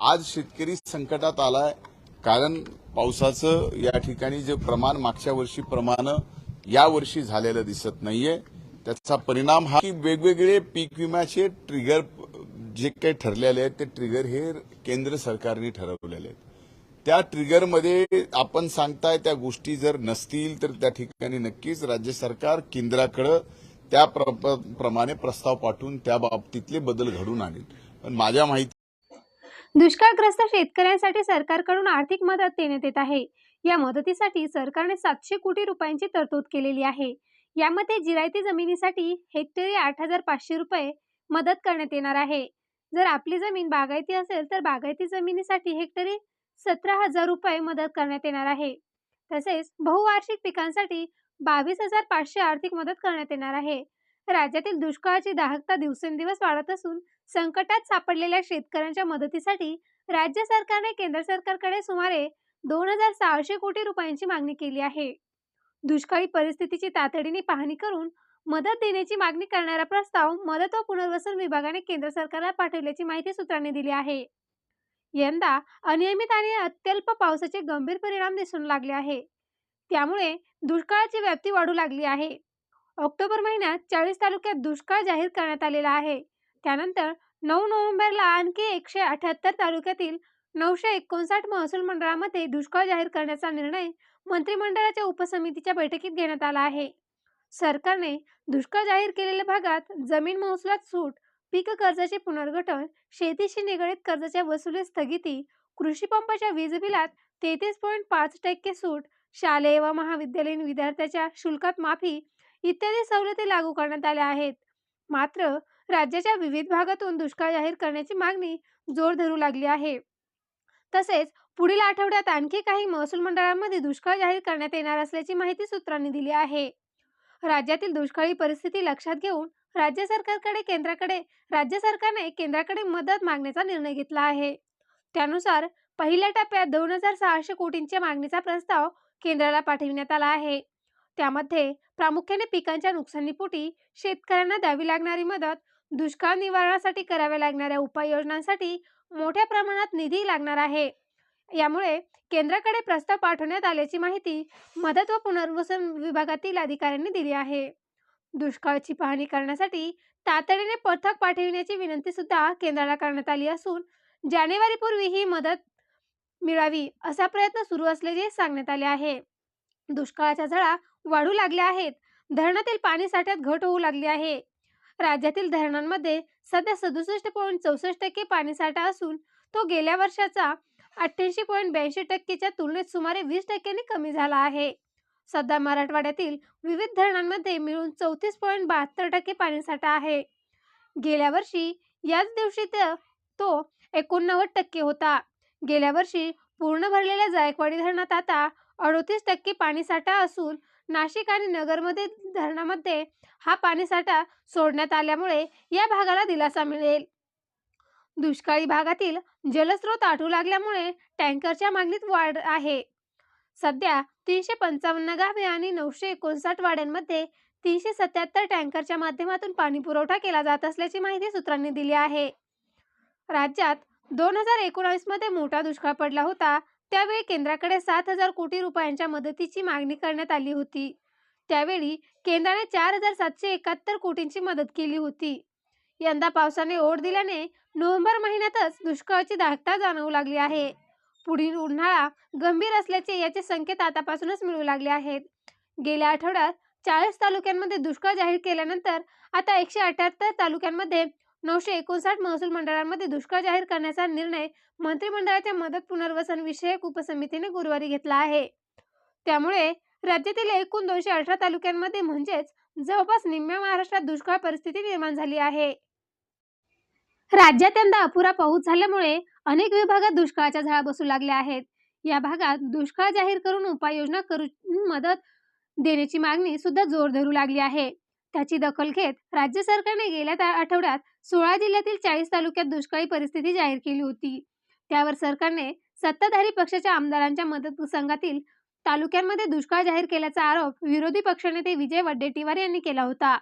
आज शेतकरी संकटात आलाय. कारण पावसाचं या ठिकाणी जे प्रमाण मागच्या वर्षी प्रमाण या वर्षी झालेलं दिसत नाहीये. त्याचा परिणाम हा की वेगवेगळे पीक विम्याचे ट्रिगर जे काही ठरलेले आहेत ते ट्रिगर हे केंद्र सरकारने ठरवलेले आहेत. त्या ट्रिगरमध्ये आपण सांगताय त्या गोष्टी जर नसतील तर त्या ठिकाणी नक्कीच राज्य सरकार केंद्राकडे त्या प्र- प्रमाणे प्रस्ताव पाठवून त्या बाबतीतले बदल घडून आणेल. पण माझ्या माहिती दुष्काळग्रस्त शेतकऱ्यांसाठी सरकारकडून आर्थिक मदत देण्यात येत आहे. या मदतीसाठी सरकारने सातशे कोटी रुपयांची तरतूद केलेली आहे. यामध्ये जिरायती जमिनीसाठी हेक्टरी आठ हजार पाचशे रुपये मदत करण्यात येणार आहे. जर आपली जमीन बागायती असेल तर बागायती जमिनीसाठी हेक्टरी सतरा हजार रुपये मदत करण्यात येणार आहे. तसेच बहुवार्षिक पिकांसाठी बावीस हजार पाचशे आर्थिक मदत करण्यात येणार आहे. राज्यातील दुष्काळाची दाहकता दिवसेंदिवस वाढत असून संकटात सापडलेल्या शेतकऱ्यांच्या मदतीसाठी राज्य सरकारने केंद्र सरकारकडे सुमारे दोन हजार सहाशे कोटी रुपयांची मागणी केली आहे. दुष्काळी परिस्थितीची तातडीने पाहणी करून मदत देण्याची मागणी करणारा प्रस्ताव मदत व पुनर्वसन विभागाने केंद्र सरकारला पाठवल्याची माहिती सूत्रांनी दिली आहे. यंदा अनियमित आणि अत्यल्प पावसाचे गंभीर परिणाम दिसून लागले आहे. त्यामुळे दुष्काळाची व्याप्ती वाढू लागली आहे. ऑक्टोबर महिन्यात चाळीस तालुक्यात दुष्काळ जाहीर करण्यात आलेला आहे. त्यानंतर नऊ नोव्हेंबरला आणखी एकशे अठ्याहत्तर तालुक्यातील नऊशे एकोणसाठ महसूल मंडळामध्ये दुष्काळ जाहीर करण्याचा निर्णय मंत्रिमंडळाच्या उपसमितीच्या बैठकीत घेण्यात आला आहे. सरकारने दुष्काळ जाहीर केलेल्या भागात जमीन महसुलात सूट पीक कर्जाचे पुनर्गठन शेतीशी निगडीत कर्जाच्या वसुली स्थगिती कृषी पंपाच्या वीज बिलात तेहतीस पॉईंट पाच टक्के सूट शालेय व महाविद्यालयीन विद्यार्थ्याच्या शुल्कात माफी इत्यादी सवलती लागू करण्यात आल्या आहेत. मात्र राज्याच्या विविध भागातून दुष्काळ जाहीर करण्याची मागणी जोर धरू लागली आहे. तसेच पुढील आठवड्यात आणखी काही महसूल मंडळांमध्ये दुष्काळ जाहीर करण्यात येणार असल्याची माहिती सूत्रांनी दिली आहे. राज्यातील दुष्काळी परिस्थिती लक्षात घेऊन राज्य सरकारकडे केंद्राकडे राज्य सरकारने केंद्राकडे मदत मागण्याचा निर्णय घेतला आहे. त्यानुसार पहिल्या टप्प्यात दोन हजार सहाशे कोटींच्या मागणीचा प्रस्ताव केंद्राला पाठविण्यात आला आहे. त्यामध्ये प्रामुख्याने पिकांच्या नुकसानीपोटी शेतकऱ्यांना द्यावी लागणारी मदत दुष्काळ निवारणासाठी कराव्या लागणाऱ्या उपाययोजनांसाठी मोठ्या प्रमाणात निधी लागणार आहे. यामुळे केंद्राकडे प्रस्ताव पाठवण्यात आल्याची माहिती मदत व पुनर्वसन विभागातील अधिकाऱ्यांनी दिली आहे. दुष्काळाची पाहणी करण्यासाठी तातडीने पथक पाठविण्याची विनंती सुद्धा केंद्राला करण्यात आली असून जानेवारीपूर्वी ही मदत मिळावी असा प्रयत्न सुरू असल्याचे सांगण्यात आले आहे. दुष्काळाच्या झळा वाढू लागल्या आहेत. धरणातील पाणी साठ्यात घट होऊ लागली आहे. राज्यातील धरणांमध्ये सध्या सदुसष्ट पॉईंट चौसष्ट टक्के पाणीसाठा असून तो गेल्या वर्षाचा अठ्ठ्याऐंशी पॉईंट ब्याऐंशी टक्केच्या तुलनेत सुमारे वीस टक्क्यांनी कमी झाला आहे. सध्या मराठवाड्यातील विविध धरणांमध्ये मिळून चौतीस पॉईंट बहात्तर टक्के पाणीसाठा आहे. गेल्या वर्षी याच दिवशी तो एकोणनव्वद टक्के होता. गेल्या वर्षी पूर्ण भरलेल्या जायकवाडी धरणात आता अडोतीस टक्के पाणीसाठा असून नाशिक आणि नगरमध्ये धरणामध्ये हा पाणीसाठा सोडण्यात आल्यामुळे या भागाला दिलासा मिळेल. दुष्काळी भागातील जलस्रोत आटू लागल्यामुळे टँकरच्या मागणीत वाढ आहे. सध्या तीनशे पंचावन्न गावे आणि नऊशे एकोणसाठ वाड्यांमध्ये तीनशे सत्याहत्तर टँकरच्या माध्यमातून पाणी पुरवठा केला जात असल्याची माहिती सूत्रांनी दिली आहे. राज्यात दोन हजार एकोणावीसमध्ये मोठा दुष्काळ पडला होता. त्यावेळी केंद्राकडे सात हजार कोटी रुपयांच्या मदतीची मागणी करण्यात आली होती. त्यावेळी केंद्राने चार हजार सातशे एकाहत्तर कोटींची मदत केली होती. यंदा पावसाने ओढ दिल्याने नोव्हेंबर महिन्यातच दुष्काळाची दाहकता जाणवू लागली आहे. पुढील उन्हाळा गंभीर असल्याचे याचे संकेत आतापासूनच मिळू लागले आहेत. गेल्या आठवड्यात चाळीस तालुक्यांमध्ये दुष्काळ जाहीर केल्यानंतर आता एकशे अठ्याहत्तर तालुक्यांमध्ये नऊशे एकोणसाठ महसूल मंडळांमध्ये दुष्काळ जाहीर करण्याचा निर्णय मंत्रिमंडळाच्या मदत पुनर्वसन विषयक उपसमितीने गुरुवारी घेतला आहे. त्यामुळे राज्यातील एकूण दोनशे अठरा तालुक्यांमध्ये म्हणजेच जवळपास निम्म्या महाराष्ट्रात दुष्काळ परिस्थिती निर्माण झाली आहे. राज्यात यंदा अपुरा पाऊस झाल्यामुळे अनेक विभागात दुष्काळाच्या झळा बसू लागल्या आहेत. या भागात दुष्काळ जाहीर करून उपाययोजना करून मदत देण्याची मागणी सुद्धा जोर धरू लागली आहे. त्याची दखल घेत राज्य सरकारने गेल्या आठवड्यात सोळा जिल्ह्यातील चाळीस तालुक्यात दुष्काळी परिस्थिती जाहीर केली होती. त्यावर सरकारने सत्ताधारी पक्षाच्या आमदारांच्या मदत संघातील तालुक्यांमध्ये दुष्काळ जाहीर केल्याचा आरोप विरोधी पक्षनेते विजय वड्डेटीवार यांनी केला होता.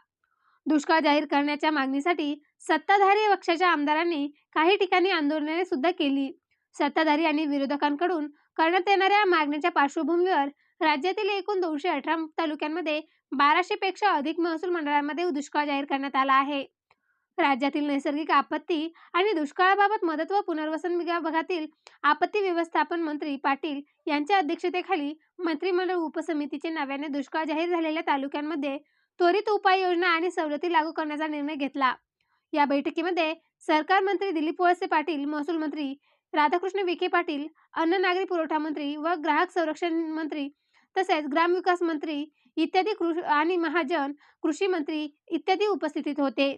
दुष्काळ जाहीर करण्याच्या मागणीसाठी सत्ताधारी पक्षाच्या आमदारांनी काही ठिकाणी आंदोलने सुद्धा केली. सत्ताधारी आणि विरोधकांकडून करण्यात येणाऱ्या मागण्याच्या पार्श्वभूमीवर राज्यातील एकूण दोनशे अठरा तालुक्यांमध्ये बाराशे पेक्षा अधिक महसूल मंडळांमध्ये दुष्काळ जाहीर करण्यात आला आहे. राज्यातील नैसर्गिक आपत्ती आणि दुष्काळाबाबत मदत व पुनर्वसन विभागातील आपत्ती व्यवस्थापन मंत्री पाटील यांच्या अध्यक्षतेखाली मंत्रिमंडळ उपसमितीचे नव्याने दुष्काळ जाहीर झालेल्या तालुक्यांमध्ये त्वरित उपाययोजना आणि सवलती लागू करण्याचा निर्णय घेतला. या बैठकीमध्ये सरकार मंत्री दिलीप वळसे पाटील महसूल मंत्री राधाकृष्ण विखे पाटील अन्न नागरी पुरवठा मंत्री व ग्राहक संरक्षण मंत्री तसेच ग्रामविकास मंत्री इत्यादी कृषी आणि महाजन कृषी मंत्री इत्यादी उपस्थितीत होते.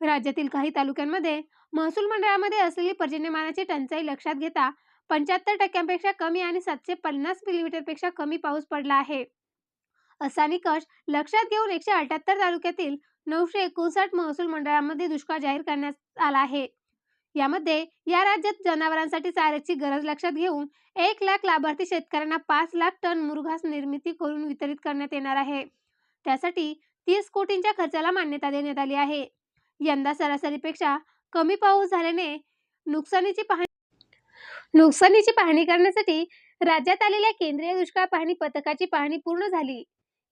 राज्यातील काही तालुक्यांमध्ये महसूल मंडळामध्ये असलेली पर्जन्यमानाची टंचाई लक्षात घेता पंच्याहत्तर टक्क्यांपेक्षा कमी आणि सातशे पन्नास मिलीमीटरपेक्षा कमी पाऊस पडला आहे. असा निकष लक्षात घेऊन एकशे अठ्याहत्तर तालुक्यातील नऊशे एकोणसाठ महसूल मंडळामध्ये दुष्काळ जाहीर करण्यात आला आहे. यामध्ये या राज्यात जनावरांसाठी चाऱ्याची गरज लक्षात घेऊन एक लाख लाभार्थी शेतकऱ्यांना पाच लाख टन मुरघास निर्मिती करून वितरित करण्यात येणार आहे. त्यासाठी तीस कोटींच्या खर्चाला मान्यता देण्यात आली आहे. यंदा सरासरीपेक्षा कमी पाऊस झाल्याने नुकसानीची पाहणी नुकसानीची पाहणी करण्यासाठी राज्यात आलेल्या केंद्रीय दुष्काळ पाहणी पथकाची पाहणी पूर्ण झाली.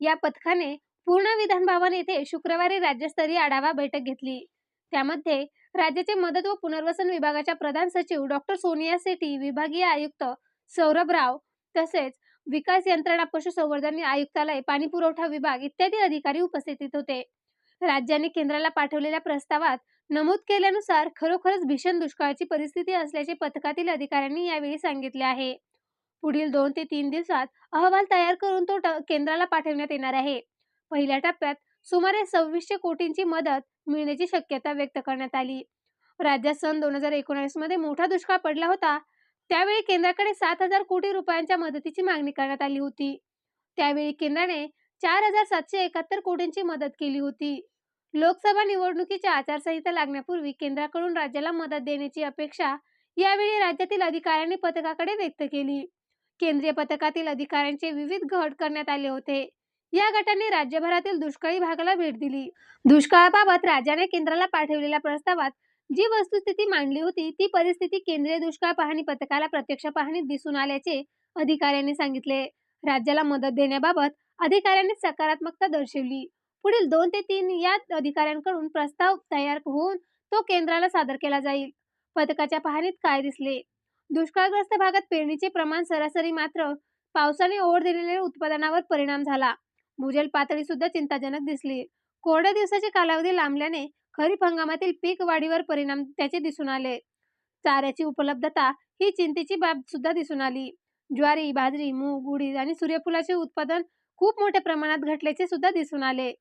या पथकाने पूर्ण विधान भवन येथे शुक्रवारी राज्यस्तरीय आढावा बैठक घेतली. त्यामध्ये राज्याचे मदत व पुनर्वसन विभागाच्या प्रधान सचिव डॉक्टर सोनिया सेठी विभागीय आयुक्त सौरभ राव तसेच विकास यंत्रणा पशुसंवर्धन आयुक्तालय पाणी पुरवठा विभाग इत्यादी अधिकारी उपस्थित होते. राज्याने केंद्राला पाठवलेल्या प्रस्तावात नमूद केल्यानुसार खरोखरच भीषण दुष्काळाची परिस्थिती असल्याचे पथकातील अधिकाऱ्यांनी यावेळी सांगितले आहे. पुढील दोन ते तीन दिवसात अहवाल तयार करून तो केंद्राला पाठवण्यात येणार आहे. पहिल्या टप्प्यात सुमारे सव्वीसशे कोटींची मदत मिळण्याची शक्यता व्यक्त करण्यात आली. राज्यात सन दोन हजार एकोणावीसमध्ये मोठा दुष्काळ पडला होता. त्यावेळी केंद्राकडे सात हजार कोटी रुपयांच्या मदतीची मागणी करण्यात आली होती. त्यावेळी केंद्राने चार हजार सातशे एकाहत्तर कोटींची मदत केली होती. लोकसभा निवडणुकीच्या आचारसंहिता लागण्यापूर्वी केंद्राकडून राज्याला मदत देण्याची अपेक्षा यावेळी राज्यातील अधिकाऱ्यांनी पथकाकडे व्यक्त केली. केंद्रीय पथकातील अधिकाऱ्यांचे विविध गट करण्यात आले होते. या गटाने राज्यभरातील दुष्काळी भागाला भेट दिली. दुष्काळाबाबत राज्याने केंद्राला पाठवलेल्या प्रस्तावात जी वस्तुस्थिती मांडली होती ती परिस्थिती केंद्रीय दुष्काळ पाहणी पथकाला प्रत्यक्ष पाहणीत दिसून आल्याचे अधिकाऱ्यांनी सांगितले. राज्याला मदत देण्याबाबत अधिकाऱ्यांनी सकारात्मकता दर्शवली. पुढील दोन ते तीन या अधिकाऱ्यांकडून प्रस्ताव तयार होऊन तो केंद्राला सादर केला जाईल. पथकाच्या पाहणीत काय दिसले? दुष्काळग्रस्त भागात पेरणीचे प्रमाण सरासरी मात्र पावसाने ओढ दिलेल्या उत्पादनावर परिणाम झाला. भूजल पातळी सुद्धा चिंताजनक दिसली. कोरड्या दिवसाची कालावधी लांबल्याने खरीप हंगामातील पीक वाढीवर परिणाम त्याचे दिसून आले. चाऱ्याची उपलब्धता ही चिंतेची बाब सुद्धा दिसून आली. ज्वारी बाजरी मूग उडीद आणि सूर्यफुलाचे उत्पादन खूप मोठ्या प्रमाणात घटल्याचे सुद्धा दिसून आले.